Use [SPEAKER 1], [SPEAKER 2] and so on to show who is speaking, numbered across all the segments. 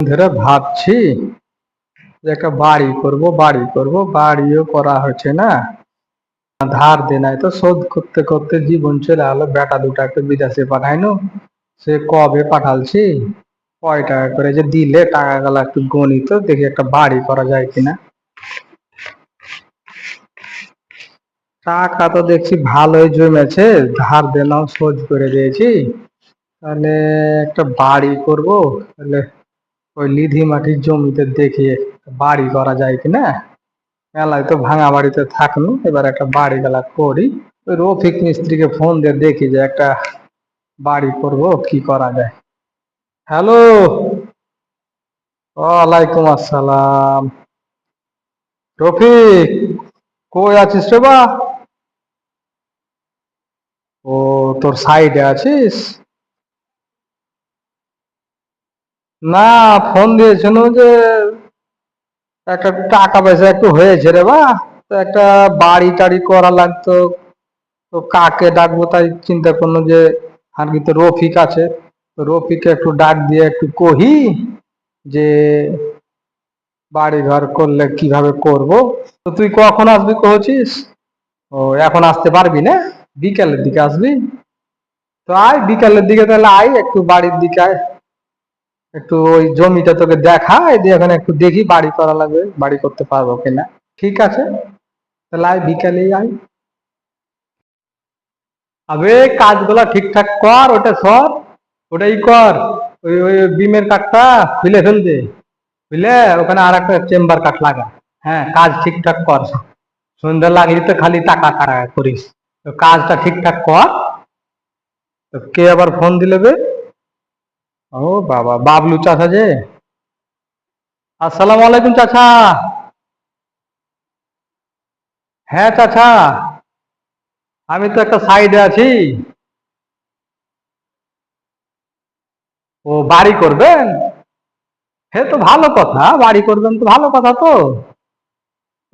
[SPEAKER 1] ধরে ভাবছি যে একটা বাড়ি করব বাড়ি করব, বাড়িও করা হচ্ছে না। ধার দেনায় তো শোধ করতে করতে জীবন চলে গেলো বেটা দুটা দুটাকে বিদেশে পাঠাইনো। সে কবে পাঠালছি? কয় টাকা করে যে দিলে টাকা গুলো একটু গণিত, দেখি একটা বাড়ি করা যায় কিনা। টাকা তো দেখছি ভালোই জমেছে, ধার দেনাও শোধ করে দিয়েছি। তাহলে একটা বাড়ি করব, তাহলে ওই লিধি মাটির জমিতে দেখি বাড়ি করা যায় কিনা মেলায় তো ভাঙা বাড়িতে থাকল এবার একটা বাড়ি গেলা করি। ওই রফিক মিস্ত্রিকে ফোন দিয়ে দেখি যে একটা বাড়ি করব, কি করা যায়? হ্যালো! ওয়ালাইকুম আসসালাম। রফিক, কই আছিস রে বা? ও, তোর সাইডে আছিস? না ফোন দিয়েছিল যে একটা টাকা পয়সা একটু হয়েছে রে বা। তো একটা বাড়ি টাড়ি করা লাগতো। তো কাকে ডাকবো তাই চিন্তা করল যে, আর কি তো রফিক আছে। তো রফিককে একটু ডাক দিয়ে একটু কহি যে বাড়ি ঘর করলে কীভাবে করব? তো তুই কখন আসবি কহছিস ও, এখন আসতে পারবি না? বিকালের দিকে আসবি। তো আয়, বিকালের দিকে তাহলে আয়, একটু বাড়ির দিকে আয়। একটু ওই জমিটা তোকে দেখায়, দিয়ে এখানে একটু দেখি বাড়ি করা লাগবে, বাড়ি করতে পারব কিনা। ঠিক আছে? তাহলে আয় বিকালে আয়। আবে, কাজগুলো ঠিকঠাক কর, ওটা সর ওটাই কর। ওই ওই বিমের কাঠটা খুলে ফেল দে। বুঝলে ওখানে আর একটা চেম্বার কাঠ লাগা। হ্যাঁ কাজ ঠিকঠাক কর। সন্ধ্যা লাগলি তো খালি টাকা কাটা করিস। তো কাজটা ঠিকঠাক কর। কে আবার ফোন দিলে বে? ও বাবা, বাবলু চাচা যে? আসসালামু আলাইকুম চাচা। হ্যাঁ চাচা, আমি তো একটা সাইডে আছি। ও বাড়ি করবেন? হে তো ভালো কথা, বাড়ি করবেন তো ভালো কথা তো।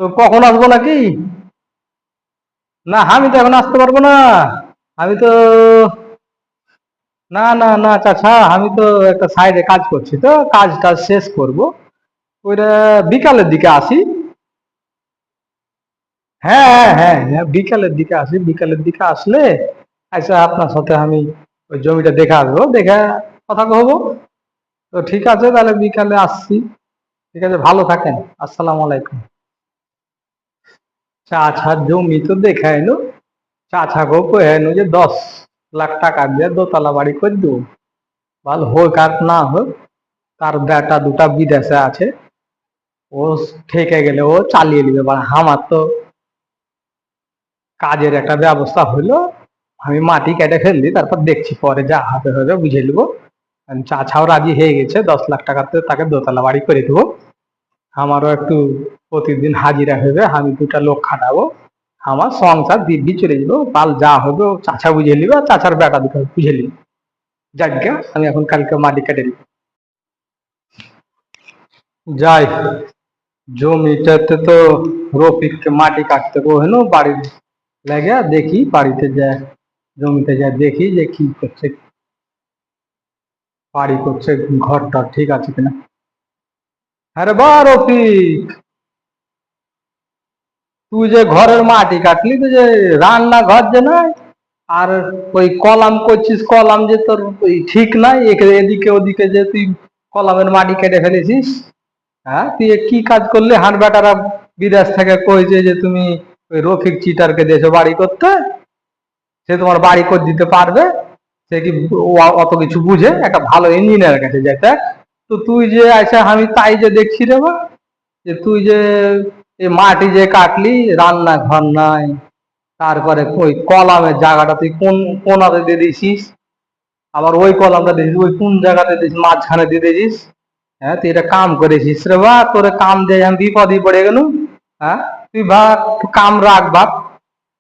[SPEAKER 1] তো কখন আসব নাকি? না, আমি তো এখন আসতে পারব না। আমি তো না না না, চাচা, আমি তো একটা সাইডে কাজ করছি তো, কাজ টাজ শেষ করব। ওইটা বিকালের দিকে আসি। হ্যাঁ হ্যাঁ হ্যাঁ হ্যাঁ বিকালের দিকে আসি। বিকালের দিকে আসলে আচ্ছা আপনার সাথে আমি ওই জমিটা দেখে আসব, দেখে কথা কহবো তো ঠিক আছে, তাহলে বিকালে আসছি। ঠিক আছে, ভালো থাকেন। আসসালাম আলাইকুম। চাচার জমি তো দেখে এলো চাচাকেও কয়ে এলো যে দশ। লাখ টাকা দিয়ে দোতলা বাড়ি করে দেবো। ভালো হোক আর না হোক, তার বেটা দুটা বিদেশে আছে, ও ঠেকে গেলে ও চালিয়ে নিবে। আমার তো কাজের একটা ব্যবস্থা হইল আমি মাটি কেটে ফেললি, তারপর দেখছি পরে যা হবে হবে বুঝে নিবো। চাছাও রাজি হয়ে গেছে, দশ লাখ টাকাতে তাকে দোতলা বাড়ি করে দেবো। আমারও একটু প্রতিদিন হাজিরা হবে, আমি দুটা লোক খাটাবো। আমার সংসার দিব্যি চলে যাব পাল যা হবে ও চাচা বুঝে নিবে, আর চাচার বেটা দুটো বুঝে নিবে। যাকে আমি এখন কালকে মাটি কেটে নিব। যাই, জমিটাতে তো রফিককে মাটি কাটতে কহেন বাড়ির লাগে দেখি, বাড়িতে যায়, জমিতে যায় দেখি যে কি করছে। বাড়ি করছে, ঘরটা ঠিক আছে কিনা? আরে বা রফিক! তুই যে ঘরের মাটি কাটলি, তুই যে রান্না ঘর যে নয় আর ওই কলাম করছিস, কলাম যে তোর ওই ঠিক নাই এদিকে ওদিকে যে তুই কলামের মাটি কেটে ফেলেছিস হ্যাঁ? তুই কি কাজ করলে? হাট বেটারা বিদেশ থেকে কইছে যে তুমি ওই রফিক চিটারকে দিয়েছ বাড়ি করতে, সে তোমার বাড়ি করে দিতে পারবে, সে কি অত কিছু বুঝে? একটা ভালো ইঞ্জিনিয়ার কাছে যেতে তো তুই যে আচ্ছা আমি তাই যে দেখছি রে বা যে তুই যে এই মাটি যে কাটলি, রান্না ঘর নাই। তারপরে ওই কলামের জায়গাটা তুই কোন, কোনাতে দিয়ে দিয়েছিস আবার ওই কলামটা দিয়েছিস ওই কোন জায়গাতে দিয়েছিস মাঝখানে দিয়ে দিয়েছিস হ্যাঁ তুই এটা কাম করেছিস রে বা তোরে কাম দিয়ে আমি বিপদই পড়ে গেল হ্যাঁ তুই ভাব কাম রাখ বাপ।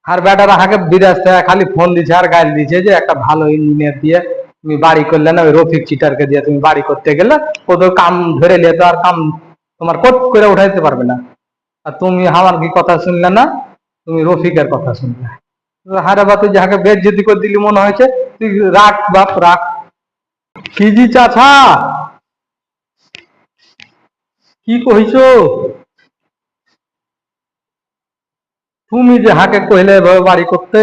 [SPEAKER 1] আর বেটারা বিদেশ থেকে খালি ফোন দিছে আর গাড়ি দিছে যে, একটা ভালো ইঞ্জিনিয়ার দিয়ে তুমি বাড়ি করলে না, ওই রফিক চিটারকে দিয়ে তুমি বাড়ি করতে গেলে, ও তো কাম ধরে নিয়ে তো আর কাম তোমার কোট করে উঠাইতে পারবে না। আর তুমি আমার কি কথা শুনলে না? তুমি রফিকের কথা শুনলে। হারে বা তুই বেদ যদি করে দিলি মনে হয়েছে, তুই রাখ বাপ, রাখ। কি জি চাছা কি কইছো? তুমি যে হাকে কইলে এভাবে বাড়ি করতে?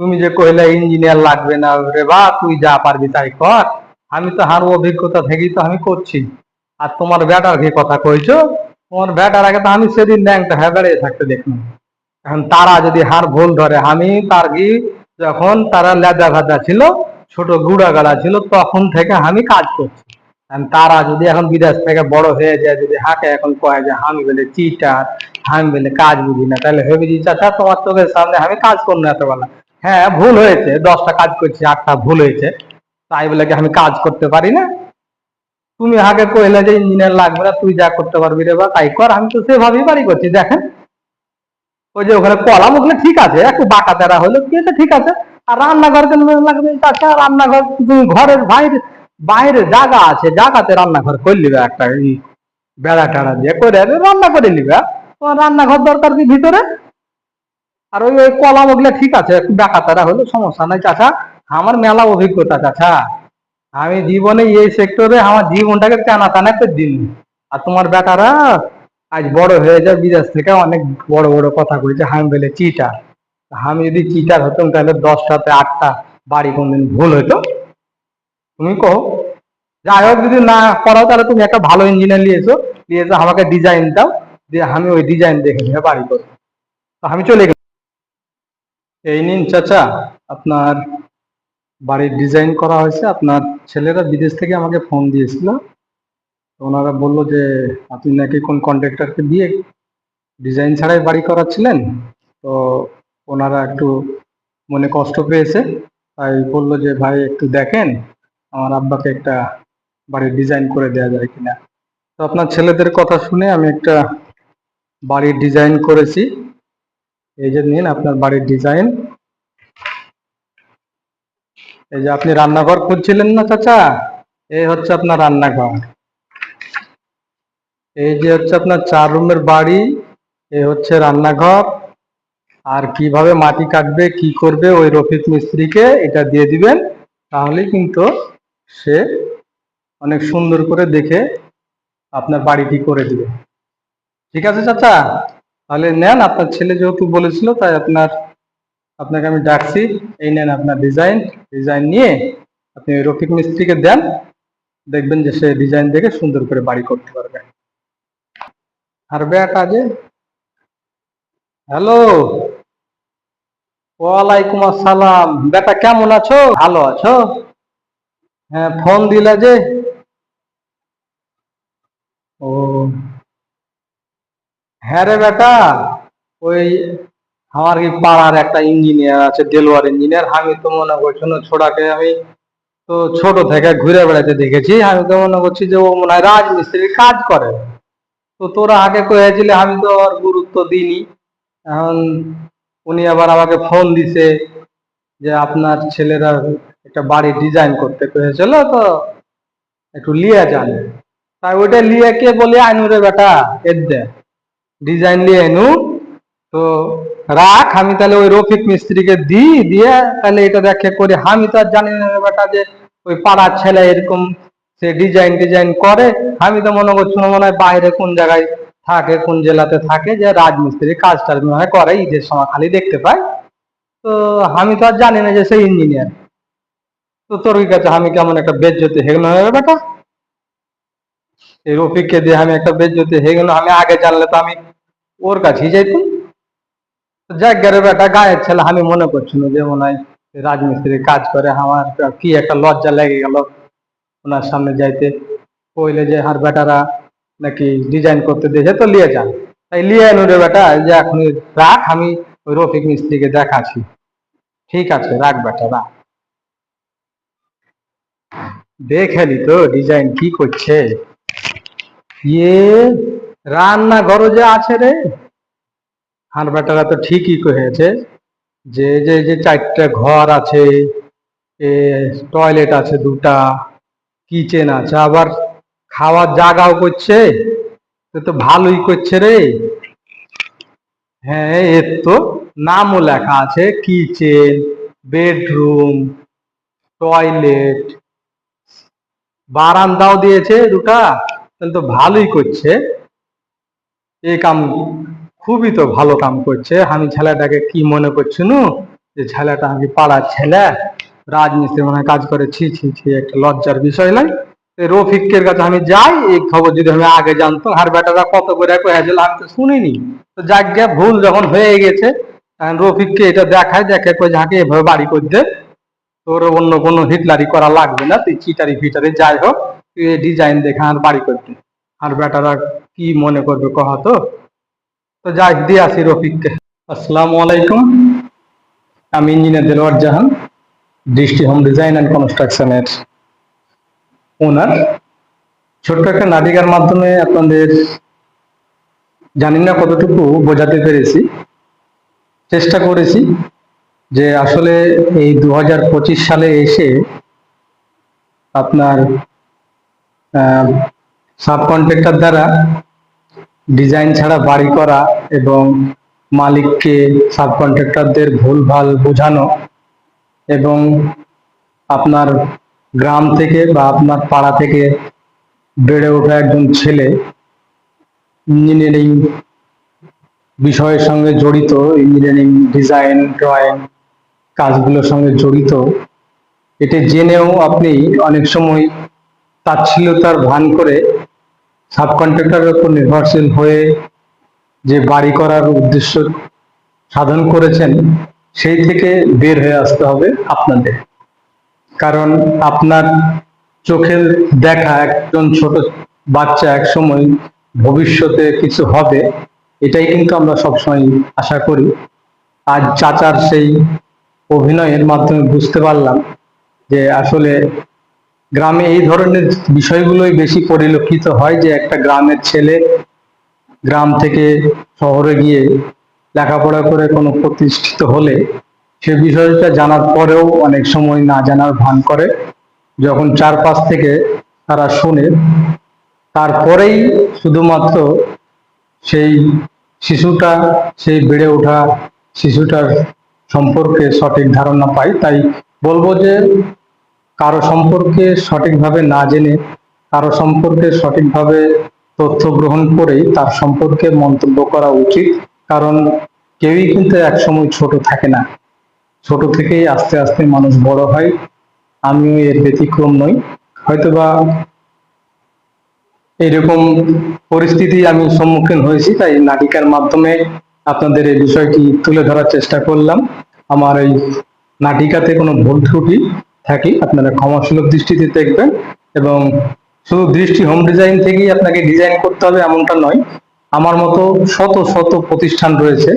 [SPEAKER 1] তুমি যে কইলে ইঞ্জিনিয়ার লাগবে না, রে বা, তুই যা পারবি তাই কর। আমি তো হার অভিজ্ঞতা থেকেই তো আমি করছি। আর তোমার ব্যাটার কি কথা কইছো? তোমার ব্যাটার আগে তো আমি সেদিন ন্যাংটা হ্যাঁ বেড়িয়ে থাকতে দেখলাম। এখন তারা যদি হার ভুল ধরে, আমি তার কি, যখন তারা লেদা ভাজা ছিল, ছোট গুড়া গাড়া ছিল, তখন থেকে আমি কাজ করছি। তারা যদি এখন বিদেশ থেকে বড় হয়ে যায়, যদি হাকে এখন কয় যে, আমি বলে চিটার আমি বলে কাজ বুঝি না। তাহলে ভেবে আচ্ছা তোমার চোখের সামনে আমি কাজ করব না এতবেলা। হ্যাঁ ভুল হয়েছে, দশটা কাজ করছি, আটটা ভুল হয়েছে। তাই বলে কি, আমি কাজ করতে পারি না? তুমি আগে কইলে যে ইঞ্জিনিয়ার লাগবে না, তুই যা করতে পারবি রে বা, তাই কর। আমি তো সেভাবেই বাড়ি করছি, দেখেন। ওই যে ওখানে কলাম ওখানে ঠিক আছে, একটু বাঁকা তেরা হলো কি আছে, ঠিক আছে। আর রান্নাঘর লাগবে, তাছাড়া রান্নাঘর তুমি ঘরের বাইরে বাইরে জায়গা আছে, জায়গাতে রান্নাঘর করে নিবে একটা বেড়া টেড়া দিয়ে করে রান্না করে নিবে তোমার রান্নাঘর দরকার কি ভিতরে? আর ওই ওই কলাম ওগুলো ঠিক আছে, একটু বাঁকা তেরা হলো সমস্যা নাই, চাচা। আমার মেলা অভিজ্ঞতা, চাচা। আমি জীবনে এই সেক্টরে আমার জীবনটাকে টানা টানা করে দিন। আর তোমার বেটারা আজ বড় হয়ে যায় বিদেশ থেকে অনেক বড় বড় কথা কইছে হাম বলে, চিটার। আমি যদি চিটার হতাম, তাহলে দশটাতে আটটা বাড়ি কোনদিন ভুল হতো তুমি কো যাই হোক, যদি না করাও, তাহলে তুমি একটা ভালো ইঞ্জিনিয়ার নিয়ে এসো নিয়ে এসে আমাকে ডিজাইন দাও। দিয়ে আমি ওই ডিজাইন দেখে নিয়ে বাড়ি করব আমি চলে গেলাম। এই নিন, চাচা, আপনার বাড়ির ডিজাইন করা হয়েছে। আপনার ছেলেরা বিদেশ থেকে আমাকে ফোন দিয়েছিল। ওনারা বলল যে, আপনি নাকি কোন কন্ট্রাক্টরকে দিয়ে ডিজাইন ছাড়াই বাড়ি করাচ্ছিলেন? তো ওনারা একটু মনে কষ্ট পেয়েছে। তাই বলল যে, ভাই, একটু দেখেন, আমার আব্বাকে একটা বাড়ির ডিজাইন করে দেওয়া যায় কিনা? তো আপনার ছেলেদের কথা শুনে আমি একটা বাড়ির ডিজাইন করেছি। এই যে নিন, আপনার বাড়ির ডিজাইন এই যে আপনি রান্নাঘর খুঁজছিলেন না, চাচা? এই হচ্ছে আপনার রান্নাঘর। এই যে হচ্ছে আপনার চার রুমের বাড়ি এ হচ্ছে রান্নাঘর। আর কীভাবে মাটি কাটবে, কি করবে ওই রফিক মিস্ত্রিকে এটা দিয়ে দিবেন, তাহলেই কিন্তু সে অনেক সুন্দর করে দেখে আপনার বাড়িটি করে দিবে। ঠিক আছে, চাচা? তাহলে নেন, আপনার ছেলে যেহেতু বলেছিল, তাই আপনার আপনাকে আমি ডাকছি। এই নেন আপনার ডিজাইন ডিজাইন নিয়ে আপনি রফিক মিস্ত্রিকে দেন। দেখবেন যে সে ডিজাইন দেখে সুন্দর করে বাড়ি করতে পারবে। বেটা যে হ্যালো ওয়ালাইকুম আসসালাম। বেটা, কেমন আছো? ভালো আছো? হ্যাঁ ফোন দিলা যে। ও। হ্যাঁ রে বেটা, ওই আমার কি পাড়ার একটা ইঞ্জিনিয়ার আছে দেলোয়ার ইঞ্জিনিয়ার আমি তো মনে করছি না ছোড়াকে আমি তো ছোট থেকে ঘুরে বেড়াতে দেখেছি। আমি তো মনে করছি যে ও মনে হয় রাজমিস্ত্রির কাজ করে। তো তোরা আগে কয়েছিলে, আমি তো আর গুরুত্ব দিইনি। এখন উনি আবার আমাকে ফোন দিছে যে আপনার ছেলেরা একটা বাড়ি ডিজাইন করতে কয়েছিল তো একটু লিয়ে যান। তাই ওইটা লিয়ে কে বলে আইনু রে বেটা, এর দে। ডিজাইন নিয়ে এনু তো রাখ, আমি তাহলে ওই রফিক মিস্ত্রিকে দিই, দিয়ে তাহলে এটা দেখে করে। আমি তো আর জানি না বেটা যে ওই পাড়ার ছেলে এরকম সে ডিজাইন ডিজাইন করে। আমি তো মনে করছি মনে হয় বাইরে কোন জায়গায় থাকে, কোন জেলাতে থাকে যে রাজমিস্ত্রি কাজ টাজ মনে হয় করে, ঈদের সময় খালি দেখতে পাই তো আমি তো আর জানি না যে সে ইঞ্জিনিয়ার তো তোর কাছে, আমি কেমন একটা বেজ্জতি গেল রে বেটা? এই রফিককে দিয়ে আমি একটা বেজ্জতি হয়ে আমি আগে জানলে তো আমি ওর কাছেই যাইতাম। যাক গেরে বেটা, গায়ের ছেলে, আমি মনে করছি না যে মনে হয় রাজমিস্ত্রি কাজ করে। আমার কি একটা লজ্জা লেগে গেল ওনার সামনে যাইতে। কইলে যে হার বেটারা নাকি ডিজাইন করতে দিয়েছে তো লিয়ে যান তাই লিয়ে এনো রে বেটা যে এখন রাখ, আমি রফিক মিস্ত্রিকে দেখাচ্ছি। ঠিক আছে, রাখ বেটা, রাখ। দেখেলি তো ডিজাইন কি করছে। ইয়ে রান্নাঘরও যে আছে রে। আর তো ঠিকই কহেছে যে যে যে চারটে ঘর আছে, এ, টয়লেট আছে দুটা, কিচেন আছে, আবার খাওয়ার জায়গাও করছে তো ভালোই করছে রে। হ্যাঁ এর তো নামও লেখা আছে, কিচেন, বেডরুম, টয়লেট, বারান্দাও দিয়েছে দুটা, তাহলে তো ভালোই করছে। এই কাম খুবই তো ভালো কাম করছে। আমি ছেলেটাকে কি মনে করছি নু? যে ছেলেটা আমি পাড়ার ছেলে, রাজমিস্ত্রি মানে কাজ করে, ছি ছি ছি, একটা লজ্জার বিষয় তো রফিকের কাছে আমি যাই, এই খবর যদি আমি আগে জানতাম, আর বেটারা কত করে কয়েছিল আমি তো শুনিনি। তো যাক গে, ভুল যখন হয়ে গেছে রফিককে এটা দেখায়, দেখে কই ঝাঁকে এভাবে বাড়ি করে দে তোর অন্য কোনো হিটলারি করা লাগবে না, তুই চিটারি ফিটারি যাই হোক, তুই ডিজাইন দেখে আর বাড়ি করতে। আর বেটারা কি মনে করবে কহ তো? তো যাই দিয়ে আসি রফিককে। আসসালামু আলাইকুম। আমি ইঞ্জিনিয়ার দেলোয়ার জাহান দৃষ্টি হোম ডিজাইন অ্যান্ড কনস্ট্রাকশনের ওনার। ছোট্ট একটা নাটিকার মাধ্যমে আপনাদের জানি না কতটুকু বোঝাতে পেরেছি। চেষ্টা করেছি যে আসলে এই দু হাজার পঁচিশ সালে এসে আপনার সাব কন্ট্রাক্টর দ্বারা ডিজাইন ছাড়া বাড়ি করা এবং মালিককে সাব কন্ট্রাক্টরদের ভুলভাল বোঝানো এবং আপনার গ্রাম থেকে বা আপনার পাড়া থেকে বেড়ে ওঠা একজন ছেলে ইঞ্জিনিয়ারিং বিষয়ের সঙ্গে জড়িত ইঞ্জিনিয়ারিং ডিজাইন ড্রয়িং কাজগুলোর সঙ্গে জড়িত, এটা জেনেও আপনি অনেক সময় তাচ্ছিল্যতার ভান করে সাবকন্ট্রাক্টরের উপর নির্ভরশীল হয়ে যে বাড়ি করার উদ্দেশ্য সাধন করেছেন, সেই থেকে বের হয়ে আসতে হবে আপনাদের। কারণ আপনার চোখের দেখা একজন ছোট বাচ্চা এক সময় ভবিষ্যতে কিছু হবে, এটাই কিন্তু আমরা সবসময় আশা করি। আজ চাচার সেই অভিনয়ের মাধ্যমে বুঝতে পারলাম যে আসলে গ্রামে এই ধরনের বিষয়গুলোই বেশি পরিলক্ষিত হয় যে একটা গ্রামের ছেলে গ্রাম থেকে শহরে গিয়ে লেখাপড়া করে কোনো প্রতিষ্ঠিত হলে সে বিষয়টা জানার পরেও অনেক সময় না জানার ভান করে। যখন চারপাশ থেকে তারা শোনে, তারপরেই শুধুমাত্র সেই শিশুটা, সেই বেড়ে ওঠা শিশুটার সম্পর্কে সঠিক ধারণা পায়। তাই বলব যে কারও সম্পর্কে সঠিকভাবে না জেনে, কারও সম্পর্কে সঠিকভাবে তথ্য গ্রহণ করেই তার সম্পর্কে মন্তব্য করা উচিত। কারণ কেউই কিন্তু একসময় ছোট থাকে না। ছোট থেকেই আস্তে আস্তে মানুষ বড় হয়। আমিও এর ব্যতিক্রম নই। হয়তোবা এইরকম পরিস্থিতি আমি সম্মুখীন হয়েছি, তাই নাটিকার মাধ্যমে আপনাদের এই বিষয়টি তুলে ধরার চেষ্টা করলাম। আমার এই নাটিকাতে কোনো ভুল ত্রুটি থাকি, আপনারা ক্ষমাসুলভ দৃষ্টিতে দেখবেন এবং শুধু দৃষ্টি হোম ডিজাইন থেকেই আপনাকে ডিজাইন করতে হবে এমনটা নয়। আমার মতো শত শত প্রতিষ্ঠান রয়েছে,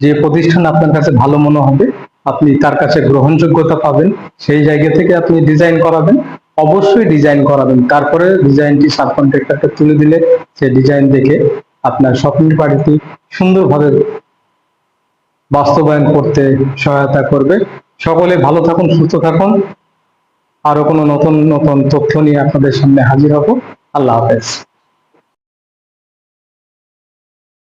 [SPEAKER 1] যে প্রতিষ্ঠান আপনার কাছে ভালো মনে হবে, আপনি তার কাছে গ্রহণযোগ্যতা পাবেন, সেই জায়গা থেকে আপনি ডিজাইন করাবেন, অবশ্যই ডিজাইন করাবেন। তারপরে ডিজাইনটি সাব কন্ট্রাক্টরকে তুলে দিলে সে ডিজাইন দেখে আপনার স্বপ্নের বাড়িটি সুন্দরভাবে বাস্তবায়ন করতে সহায়তা করবে। সকলে ভালো থাকুন, সুস্থ থাকুন। আরও কোনো নতুন নতুন তথ্য নিয়ে আপনাদের সামনে হাজির হব। আল্লাহ হাফেজ।